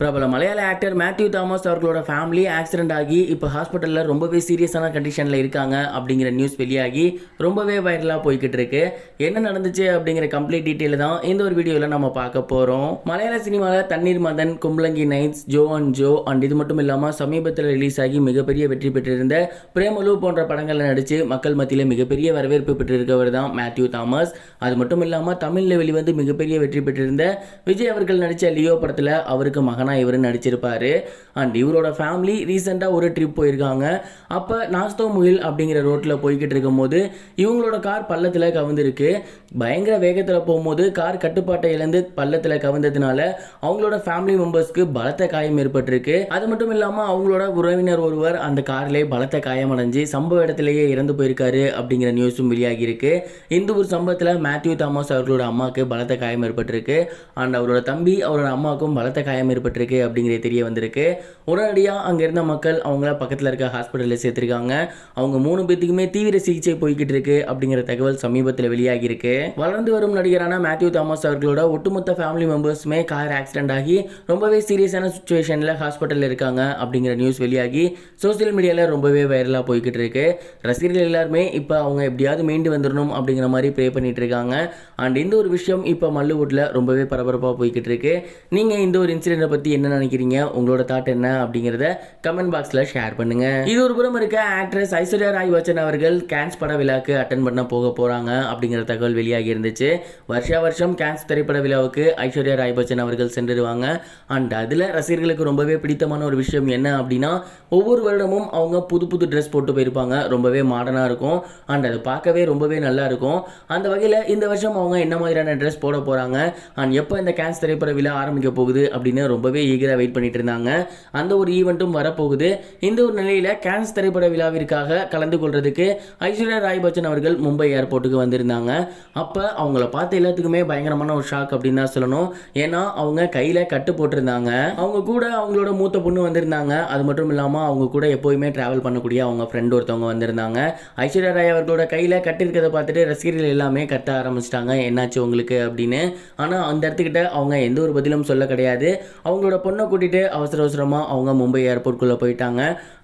பிரபல மலையாள ஆக்டர் மேத்யூ தாமஸ் அவர்களோட ஃபேமிலி ஆக்சிடென்ட் ஆகி இப்போ ஹாஸ்பிட்டலில் ரொம்பவே சீரியஸான கண்டிஷனில் இருக்காங்க அப்படிங்கிற நியூஸ் வெளியாகி ரொம்பவே வைரலாக போய்கிட்டு இருக்கு. என்ன நடந்துச்சு அப்படிங்கிற கம்ப்ளீட் டீட்டெயில் தான் இந்த ஒரு வீடியோவில் நம்ம பார்க்க போகிறோம் மலையாள சினிமாவில் Thanneer Mathan Kumbalangi nights Jo and Jo and இது மட்டும் இல்லாமல் சமீபத்தில் ரிலீஸ் ஆகி மிகப்பெரிய வெற்றி பெற்றிருந்த பிரேமலு போன்ற படங்களில் நடித்து மக்கள் மத்தியில் மிகப்பெரிய வரவேற்பு பெற்றிருக்கவர் தான் மேத்யூ தாமஸ் அது மட்டும் இல்லாமல் தமிழில் வெளிவந்து மிகப்பெரிய வெற்றி பெற்றிருந்த விஜய் அவர்கள் நடித்த லியோ படத்தில் அவருக்கு மகன் இவர் நடிச்சிருப்பாரு. அண்ட் இவரோட ஃபேமிலி ரீசெண்டாக ஒரு ட்ரிப் போயிருக்காங்க. அப்போ நாஸ்தோ முகில் அப்படிங்கிற ரோட்டில் போய்கிட்டு இருக்கும்போது இவங்களோட கார் பள்ளத்தில் கவுந்திருக்கு பயங்கர வேகத்தில் போகும்போது கார் கட்டுப்பாட்டை இழந்து பள்ளத்தில் கவிந்ததுனால அவங்களோட ஃபேமிலி மெம்பர்ஸ்க்கு பலத்த காயம் ஏற்பட்டிருக்கு. அது மட்டும் இல்லாமல் அவங்களோட உறவினர் ஒருவர் அந்த கார்லேயே பலத்த காயமடைஞ்சு சம்பவ இடத்திலேயே இறந்து போயிருக்காரு அப்படிங்கிற நியூஸும் வெளியாகியிருக்கு. இந்த ஒரு சம்பவத்தில் மேத்யூ தாமஸ் அவர்களோட அம்மாவுக்கு பலத்த காயம் ஏற்பட்டிருக்கு. அண்ட் அவரோட தம்பி அவரோட அம்மாவுக்கும் பலத்த காயம் ஏற்பட்டிருக்கு. அப்படிங்கிறது தெரிய வந்திருக்கு. உடனடியாக அங்கே இருந்த மக்கள் அவங்கள பக்கத்தில் இருக்க ஹாஸ்பிட்டலில் சேர்த்துருக்காங்க. அவங்க மூணு பேத்துக்குமே தீவிர சிகிச்சை போய்கிட்டு இருக்கு அப்படிங்கிற தகவல் சமீபத்தில் வெளியாகியிருக்கு. வளர்ந்து வரும் நடிகரான மேத்யூ தாமஸ் அவர்களோட ஒட்டுமொத்த ஃபேமிலி மெம்பர்ஸுமே கார் ஆக்சிடென்ட் ஆகி ரொம்பவே சீரியஸான சுச்சுவேஷனில் ஹாஸ்பிட்டலில் இருக்காங்க அப்படிங்கிற நியூஸ் வெளியாகி சோஷியல் மீடியாவில் ரொம்பவே வைரலாக போய்கிட்டு இருக்கு. ரசிகர்கள் எல்லாருமே இப்போ அவங்க எப்படியாவது மீண்டு வந்துடணும் அப்படிங்கிற மாதிரி ப்ரே பண்ணிட்டு இருக்காங்க. அண்ட் இந்த ஒரு விஷயம் இப்போ மல்லுவுட்டில் ரொம்பவே பரபரப்பாக போய்கிட்டு இருக்கு. நீங்கள் இந்த ஒரு இன்சிடென்ட்டை பற்றி என்ன நினைக்கிறீங்க? உங்களோட தாட் என்ன? அப்படிங்கிறத கமெண்ட் பாக்ஸில் ஷேர் பண்ணுங்க. இது ஒரு புறம் இருக்க ஆக்ட்ரஸ் ஐஸ்வர்யா ராய் பச்சன் அவர்கள் கேன்ஸ் பட விழாக்கு அட்டன் பண்ண போக போகிறாங்க அப்படிங்கிற தகவல் வெளியாகி இருந்துச்சு. வருஷா வருஷம் கேன்ஸ் திரைப்பட விழாவுக்கு ஐஸ்வர்யா ராய் பச்சன் அவர்கள் சென்றுடுவாங்க அண்ட் அதில் ரசிகர்களுக்கு ரொம்பவே பிடித்தமான ஒரு விஷயம் என்ன அப்படின்னா ஒவ்வொரு வருடமும் அவங்க புது புது ட்ரெஸ் போட்டு போயிருப்பாங்க. ரொம்பவே மாடர்னாக இருக்கும். அண்ட் அது பார்க்கவே ரொம்பவே நல்லா இருக்கும். அந்த வகையில் இந்த வருஷம் அவங்க என்ன மாதிரியான ட்ரெஸ் போட போகிறாங்க அண்ட் எப்போ இந்த கேன்ஸ் திரைப்பட விழா ஆரம்பிக்க போகுது அப்படின்னு ரொம்பவே ஈகராக வெயிட் பண்ணிட்டு இருந்தாங்க. அந்த ஒரு ஈவெண்ட்டும் வரப்போகுது. இந்த ஒரு நிலையில் கேன்ஸ் திரைப்பட விழாவிற்காக கலந்து கொள்றதுக்கு ஐஸ்வர்யா ராய் பச்சன் அவர்கள் மும்பை ஏர்போர்ட்டுக்கு வந்திருந்தாங்க. அப்போ அவங்கள பார்த்த எல்லாத்துக்குமே பயங்கரமான ஒரு ஷாக் அப்படின்னு தான் சொல்லணும். ஏன்னா அவங்க கையில் கட்டு போட்டிருந்தாங்க. அவங்க கூட அவங்களோட மூத்த பொண்ணு வந்திருந்தாங்க. அது மட்டும் இல்லாமல் அவங்க கூட எப்போயுமே ட்ராவல் பண்ணக்கூடிய அவங்க ஃப்ரெண்ட் ஒருத்தவங்க வந்திருந்தாங்க. ஐஸ்வர்யா ராய் அவர்களோட கையில் கட்டிருக்கிறத பார்த்துட்டு ரசிகர்கள் எல்லாமே கட்ட ஆரம்பிச்சிட்டாங்க. என்னாச்சு உங்களுக்கு அப்படின்னு. ஆனால் அந்த இடத்துக்கிட்ட அவங்க எந்த ஒரு பதிலும் சொல்ல கிடையாது. அவங்க அவங்களோட பொண்ணை கூட்டிகிட்டு அவசர அவசரமாக அவங்க மும்பை ஏர்போர்ட்குள்ளே போயிட்டாங்க.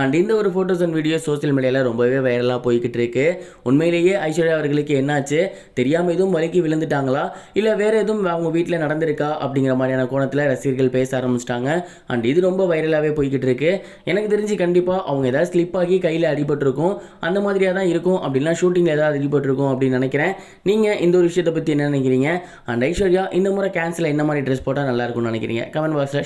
அண்ட் இந்த ஒரு ஃபோட்டோஸ் அண்ட் வீடியோ சோஷியல் மீடியாவில் ரொம்பவே வைரலாக போய்கிட்டு இருக்கு. உண்மையிலேயே ஐஸ்வர்யா அவர்களுக்கு என்னாச்சு? தெரியாமல் எதுவும் வலிக்கு விழுந்துட்டாங்களா? இல்லை வேறு எதுவும் அவங்க வீட்டில் நடந்திருக்கா? அப்படிங்கிற மாதிரியான கோணத்தில் ரசிகர்கள் பேச ஆரம்பிச்சிட்டாங்க. அண்ட் இது ரொம்ப வைரலாகவே போய்கிட்டு இருக்கு. எனக்கு தெரிஞ்சு கண்டிப்பாக அவங்க ஏதாவது ஸ்லிப் ஆகி கையில் அடிபட்டிருக்கும். அந்த மாதிரியாக தான் இருக்கும். அப்படின்னா ஷூட்டிங்கில் ஏதாவது அடிபட்டிருக்கும் அப்படின்னு நினைக்கிறேன். நீங்கள் இந்த ஒரு விஷயத்தை பற்றி என்ன நினைக்கிறீங்க? அண்ட் ஐஸ்வர்யா இந்த முறை கேன்சலில் என்ன மாதிரி ட்ரெஸ் போட்டால் நல்லாயிருக்கும்னு நினைக்கிறீங்க? கமெண்ட் பாக்ஸில்